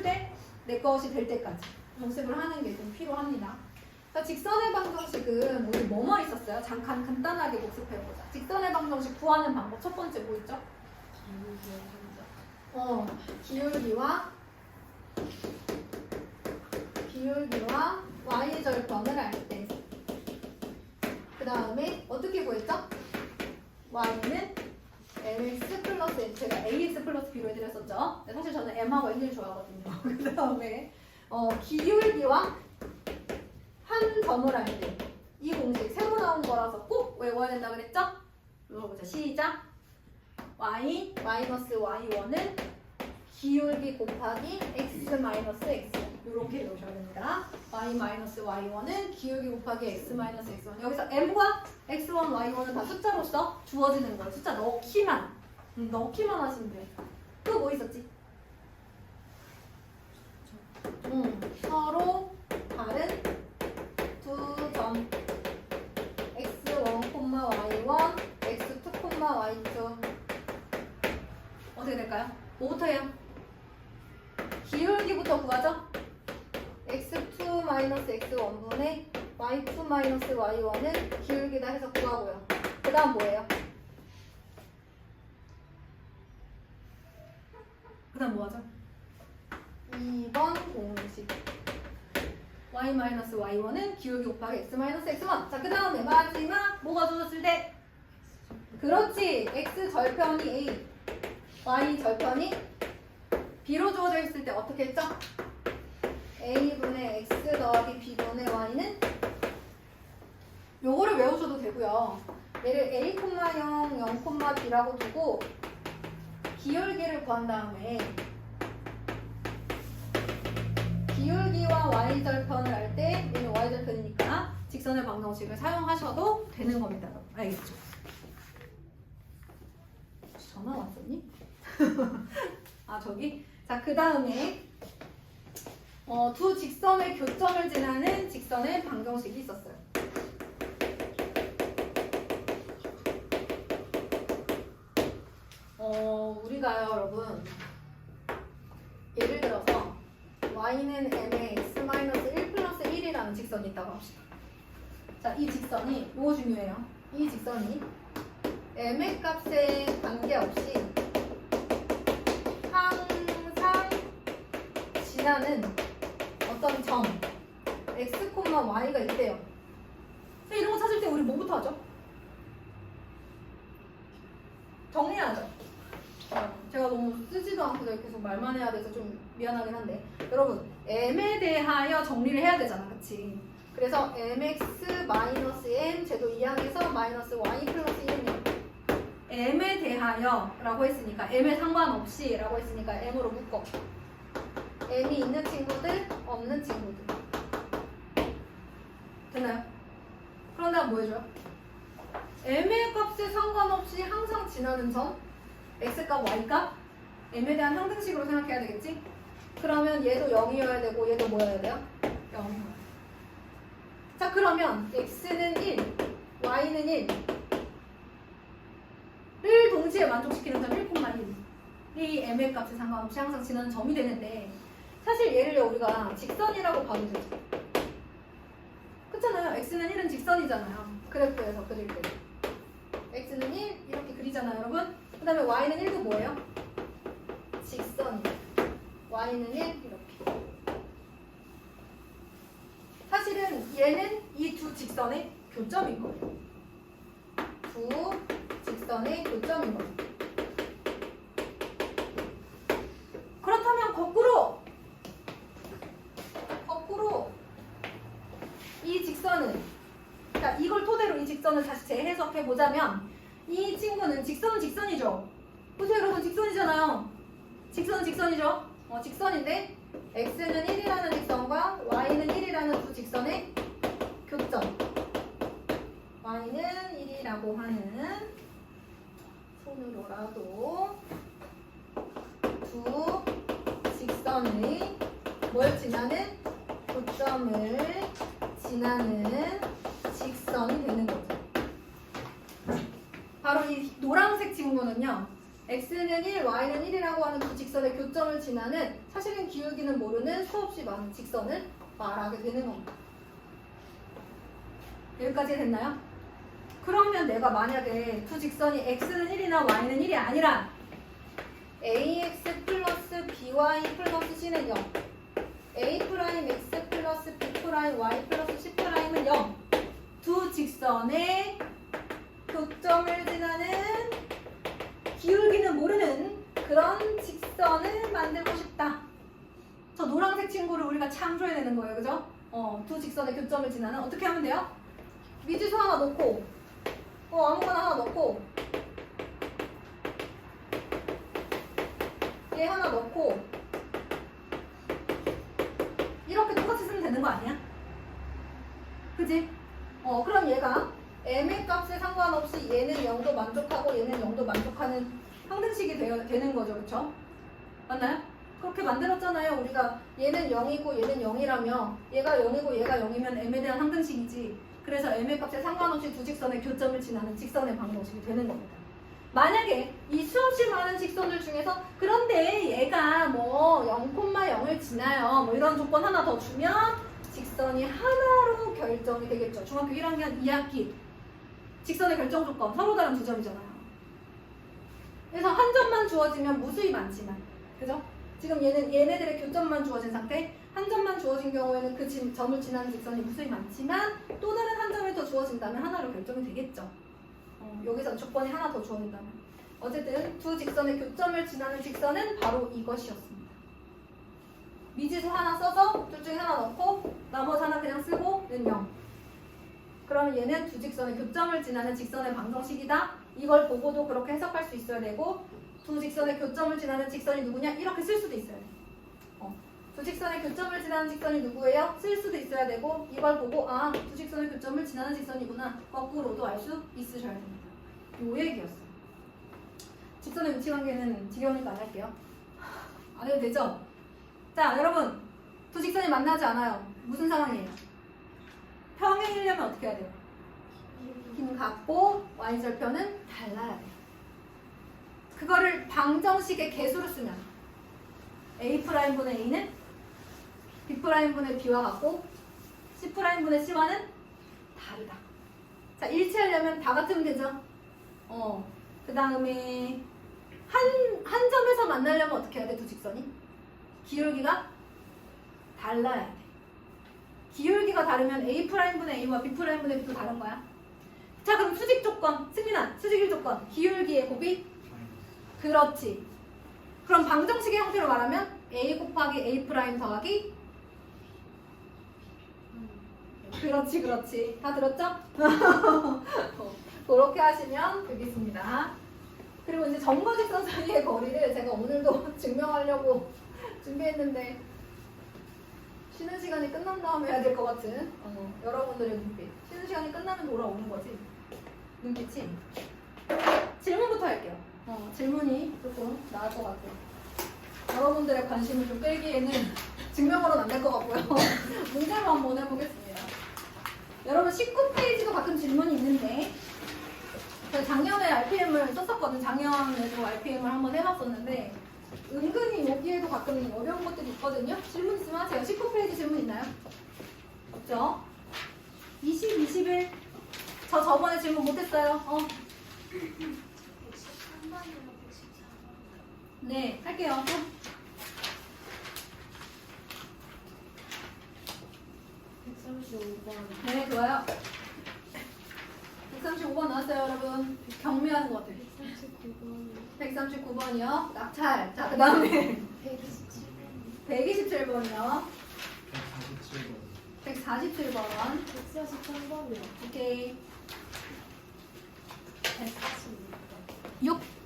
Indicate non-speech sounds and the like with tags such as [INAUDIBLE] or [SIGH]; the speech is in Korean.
풀때내 것이 될 때까지 연습을 하는 게 좀 필요합니다. 자, 직선의 방정식은 우리 뭐뭐 있었어요? 잠깐 간단하게 복습해보자. 직선의 방정식 구하는 방법 첫 번째 뭐 있죠? 어, 기울기와 기울기와 y 절편을 알 때. 그 다음에 어떻게 구했죠? y는 mx 플러스 제가 ax 플러스 b로 해드렸었죠. 사실 저는 m하고 n을 좋아하거든요. [LAUGHS] 그 다음에 어, 기울기와 한 점을 알 때. 이 공식 새로 나온 거라서 꼭 외워야 된다 그랬죠? 읽어보자. 시작. y 마이너스 y1은 기울기 곱하기 x 마이너스 x 이렇게 넣으셔야 됩니다. y 마이너스 y1은 기울기 곱하기 x 마이너스 x1 여기서 m과 x1, y1은 다 숫자로서 주어지는 거예요. 숫자 넣기만 음, 넣기만 하시면 돼요. 또 뭐 있었지? 음, 서로 다른 두 점 x1, y1, x2, y2 어떻게 될까요? 뭐부터 해요? 기울기부터 구하죠? x2 마이너스 x1분의 y2 마이너스 y1은 기울기다 해서 구하고요. 그 다음 뭐예요? 그 다음 뭐하죠? 2번 공식 y 마이너스 y1은 기울기 곱하기 x 마이너스 x1 자 그 다음에 마지막 뭐가 주어졌을 때 그렇지 x 절편이 a y 절편이 b로 주어져 있을 때 어떻게 했죠? a분의 x 더하기 b분의 y는 요거를 외우셔도 되고요. 얘를 a, 0, 0, b라고 두고 기울기를 구한 다음에 기울기와 y절편을 할 때 얘는 y절편이니까 직선의 방정식을 사용하셔도 되는 겁니다. 알겠죠? 전화 왔었니? [LAUGHS] 아 저기 자 그 다음에 어, 두 직선의 교점을 지나는 직선의 방정식이 있었어요. 어 우리가요 여러분 예를 들어서 y는 m의 x-1 1이라는 직선이 있다고 합시다. 자 이 직선이 이거 중요해요. 이 직선이 m의 값에 관계없이 항상 지나는 어떤 점 x, y가 있대요. 이런 거 찾을 때 우리 뭐부터 하죠? 어, 제가 너무 쓰지도 않고 계속 말만 해야 돼서 좀 미안하긴 한데 여러분 m에 대하여 정리를 해야 되잖아, 그렇지? 그래서 mx-n 제도 2항에서 마이너스 y 플러스 1은 m에 대하여 라고 했으니까 m에 상관없이 라고 했으니까 m으로 묶어 m이 있는 친구들 없는 친구들 되나요? 그런 다음 뭐 해줘요? m의 값에 상관없이 항상 지나는 점 x값 y값 m에 대한 상등식으로 생각해야 되겠지? 그러면 얘도 0이어야 되고 얘도 뭐여야 돼요? 0 자 그러면 x는 1 y는 1 를 동시에 만족시키는 점 1,1이 m의 값에 상관없이 항상 지나는 점이 되는데 사실 얘를 우리가 직선이라고 봐도 되죠. 그렇잖아요. x는 1은 직선이잖아요. 그래프에서 그릴 때 x는 1 이렇게 그리잖아요, 여러분. 그 다음에 y는 1도 뭐예요? 직선이에요. y는 1 이렇게. 사실은 얘는 이 두 직선의 교점인 거예요. 두 직선의 교점인 거죠. 그렇다면 거꾸로 거꾸로 이 직선은 그러니까 이걸 토대로 이 직선을 다시 재해석해 보자면 이 친구는 직선은 직선이죠. 보세요 여러분 직선이잖아요. 직선은 직선이죠. 어, 직선인데 x는 1이라는 직선과 y는 1이라는 두 직선의 교점 y는 1이라고 하는 손으로라도 두 직선의 뭘 지나는 교점을 지나는 직선이 되는 거죠. 바로 이 노란색 친구는요. x는 1, y는 1이라고 하는 그 직선의 교점을 지나는 사실은 기울기는 모르는 수없이 많은 직선을 말하게 되는 겁니다. 여기까지 됐나요? 그러면 내가 만약에 두 직선이 x는 1이나 y는 1이 아니라 ax 플러스 by 플러스 c는 0 a 프라임 x 플러스 b 프라임 y 플러스 c 프라임은 0두 직선의 교점을 지나는 기울기는 모르는 그런 직선을 만들고 싶다. 저 노란색 친구를 우리가 창조해내는 거예요, 그죠? 어, 두 직선의 교점을 지나는 어떻게 하면 돼요? 미지수 하나 넣고, 어 아무거나 하나 넣고, 얘 하나 넣고, 이렇게 똑같이 쓰면 되는 거 아니야? 그지? 어, 그럼 얘가 m의 값에 상관없이 얘는 0도 만족하고 얘는 0도 만족하는 형등식이 되어, 되는 거죠. 그쵸? 맞나요? 그렇게 만들었잖아요. 우리가 얘는 0이고 얘는 0이라며 얘가 0이고 얘가 0이면 m에 대한 항등식이지. 그래서 m의 값에 상관없이 두 직선의 교점을 지나는 직선의 방정식이 되는 겁니다. 만약에 이 수없이 많은 직선들 중에서 그런데 얘가 뭐 0,0을 지나요. 뭐 이런 조건 하나 더 주면 직선이 하나로 결정이 되겠죠. 중학교 1학년 2학기 직선의 결정 조건 서로 다른 두 점이잖아요. 그래서 한 점만 주어지면 무수히 많지만, 그죠? 지금 얘는 얘네들의 교점만 주어진 상태. 한 점만 주어진 경우에는 그 지- 점을 지나는 직선이 무수히 많지만 또 다른 한 점이 더 주어진다면 하나로 결정이 되겠죠. 어, 여기서 조건이 하나 더 주어진다면. 어쨌든 두 직선의 교점을 지나는 직선은 바로 이것이었습니다. 미지수 하나 써서 둘 중에 하나 넣고 나머지 하나 그냥 쓰고 는 0. 그러면 얘는 두 직선의 교점을 지나는 직선의 방정식이다. 이걸 보고도 그렇게 해석할 수 있어야 되고 두 직선의 교점을 지나는 직선이 누구냐 이렇게 쓸 수도 있어야 돼. 어. 두 직선의 교점을 지나는 직선이 누구예요? 쓸 수도 있어야 되고 이걸 보고 아 두 직선의 교점을 지나는 직선이구나 거꾸로도 알 수 있으셔야 됩니다. 요 얘기였어요. 직선의 위치 관계는 지겨우니까 안 할게요. 안 해도 되죠? 자 여러분 두 직선이 만나지 않아요. 무슨 상황이에요? 평행이려면 어떻게 해야 돼요? 힘 갖고 y절편은 달라야 돼요. 그거를 방정식의 개수로 쓰면 a 분의 a는 b 분의 b와 같고 c 분의 c와는 다르다. 자 일치하려면 다 같으면 되죠. 어. 그 다음에 한, 한 점에서 만나려면 어떻게 해야 돼? 두 직선이? 기울기가 달라야 돼. 기울기가 다르면 a 분의 a와 b 분의 b도 다른 거야. 자 그럼 수직 조건 승민아 수직 일 조건. 기울기의 곱이? 그렇지. 그럼 방정식의 형태로 말하면 a 곱하기 a 프라임 더하기? 그렇지 그렇지. 다 들었죠? 어, [LAUGHS] 그렇게 하시면 되겠습니다. 그리고 이제 점거직선 사이의 거리를 제가 오늘도 [LAUGHS] 증명하려고 [LAUGHS] 준비했는데 쉬는 시간이 끝난 다음에 해야 될 것 같은 어, 여러분들의 눈빛. 쉬는 시간이 끝나면 돌아오는 거지? 눈빛이? 질문부터 할게요. 어, 질문이 조금 나을 것 같아요. 여러분들의 관심을 좀 끌기에는 [LAUGHS] 증명으로는 안 될 것 같고요. [LAUGHS] 문제로 한번 해보겠습니다. 여러분 19페이지도 가끔 질문이 있는데 제가 작년에 RPM을 썼었거든 작년에도 RPM을 한번 해봤었는데 은근히 여기에도 가끔 어려운 것들이 있거든요. 질문 있으면 하세요. 19페이지 질문 있나요? 없죠? 20, 21. 저 저번에 질문 못했어요. 어, 113번이랑 114번. 네, 할게요. 또. 135번. 네, 좋아요. 135번 나왔어요, 여러분. 같아요. 139번. 139번이요. 낙찰. 자, 그 다음에 127번. 127번이요. 147번 147번. 143번이요. 오케이. 146번. 6.